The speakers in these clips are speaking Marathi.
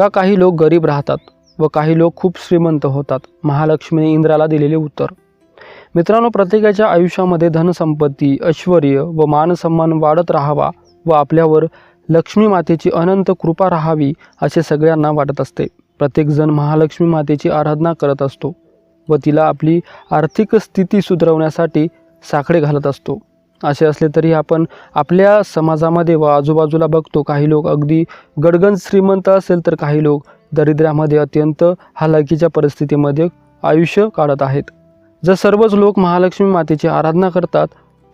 का काही लोक गरीब राहतात व काही लोक खूप श्रीमंत होतात महालक्ष्मीने इंद्राला दिलेले उत्तर. मित्रांनो प्रत्येकाच्या आयुष्यामध्ये धनसंपत्ती ऐश्वर व मानसन्मान वाढत राहावा व आपल्यावर लक्ष्मी मातेची अनंत कृपा राहावी असे सगळ्यांना वाटत असते. प्रत्येकजण महालक्ष्मी मातेची आराधना करत असतो व तिला आपली आर्थिक स्थिती सुधारवण्यासाठी साखळे घालत असतो. असे असले तरी आपण आपल्या समाजामध्ये व आजूबाजूला बघतो काही लोक अगदी गडगंज श्रीमंत असेल तर काही लोक दरिद्र्यामध्ये अत्यंत हालाकीच्या परिस्थितीमध्ये आयुष्य काढत आहेत. जर सर्वच लोक महालक्ष्मी मातेची आराधना करतात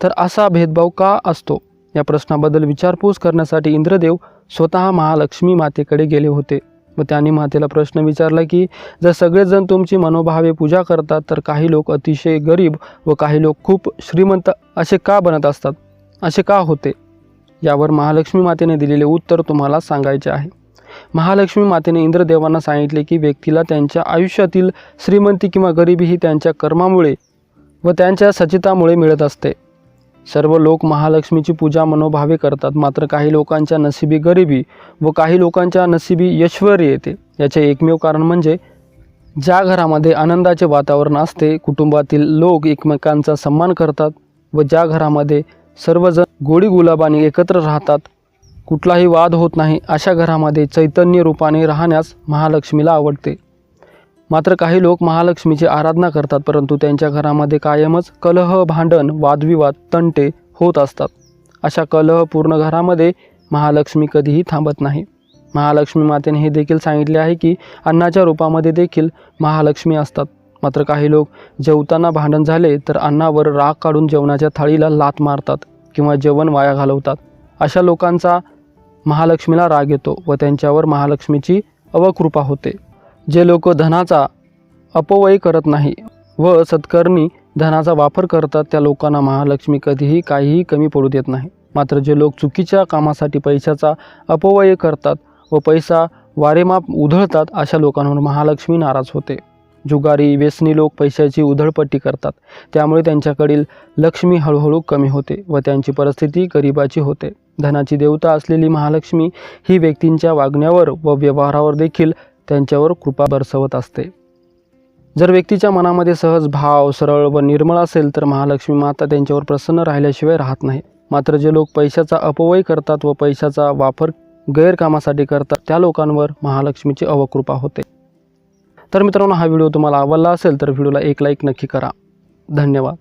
तर असा भेदभाव का असतो? या प्रश्नाबद्दल विचारपूस करण्यासाठी इंद्रदेव स्वतः महालक्ष्मी मातेकडे गेले होते. व त्यांनी मातेला प्रश्न विचारला की जर सगळेजण तुमची मनोभावे पूजा करतात तर काही लोक अतिशय गरीब व काही लोक खूप श्रीमंत असे का बनत असतात? असे का होते? यावर महालक्ष्मी मातेने दिलेले उत्तर तुम्हाला सांगायचे आहे. महालक्ष्मी मातेने इंद्रदेवांना सांगितले की व्यक्तीला त्यांच्या आयुष्यातील श्रीमंती किंवा गरिबी ही त्यांच्या कर्मामुळे व त्यांच्या सचितामुळे मिळत असते. सर्व लोक महालक्ष्मीची पूजा मनोभावे करतात. मात्र काही लोकांच्या नसिबी गरिबी व काही लोकांच्या नसिबी ऐश्वर्य येते. याचे एकमेव कारण म्हणजे ज्या घरामध्ये आनंदाचे वातावरण असते कुटुंबातील लोक एकमेकांचा सन्मान करतात व ज्या घरामध्ये सर्वजण गोडी गुलाबाने एकत्र राहतात कुठलाही वाद होत नाही अशा घरामध्ये चैतन्य रूपाने राहण्यास महालक्ष्मीला आवडते. मात्र काही लोक महालक्ष्मीची आराधना करतात परंतु त्यांच्या घरामध्ये कायमच कलह भांडण वादविवाद तंटे होत असतात. अशा कलहपूर्ण घरामध्ये महालक्ष्मी कधीही थांबत नाही. महालक्ष्मी मातेने हे देखील सांगितले आहे की अन्नाच्या रूपामध्ये देखील महालक्ष्मी असतात. मात्र काही लोक जेवताना भांडण झाले तर अन्नावर राग काढून जेवणाच्या थाळीला लात मारतात किंवा जेवण वाया घालवतात. अशा लोकांचा महालक्ष्मीला राग येतो व त्यांच्यावर महालक्ष्मीची अवकृपा होते. जे लोक धनाचा अपव्यय करत नाही व सत्कर्मी धनाचा वापर करतात त्या लोकांना महालक्ष्मी कधीही काहीही कमी पडू देत नाही. मात्र जे लोक चुकीच्या कामासाठी पैशाचा अपव्यय करतात व पैसा वारेमाप उधळतात अशा लोकांवर महालक्ष्मी नाराज होते. जुगारी व्यसनी लोक पैशाची उधळपट्टी करतात. त्यामुळे त्यांच्याकडील लक्ष्मी हळूहळू कमी होते व त्यांची परिस्थिती गरिबाची होते. धनाची देवता असलेली महालक्ष्मी ही व्यक्तींच्या वागण्यावर व व्यवहारावर देखील त्यांच्यावर कृपा बरसवत असते. जर व्यक्तीच्या मनामध्ये सहज भाव सरळ व निर्मळ असेल तर महालक्ष्मी माता त्यांच्यावर प्रसन्न राहिल्याशिवाय राहत नाही. मात्र जे लोक पैशाचा अपव्यय करतात व पैशाचा वापर गैरकामासाठी करतात त्या लोकांवर महालक्ष्मीची अवकृपा होते. तर मित्रांनो हा व्हिडिओ तुम्हाला आवडला असेल तर व्हिडिओला एक लाईक नक्की करा. धन्यवाद.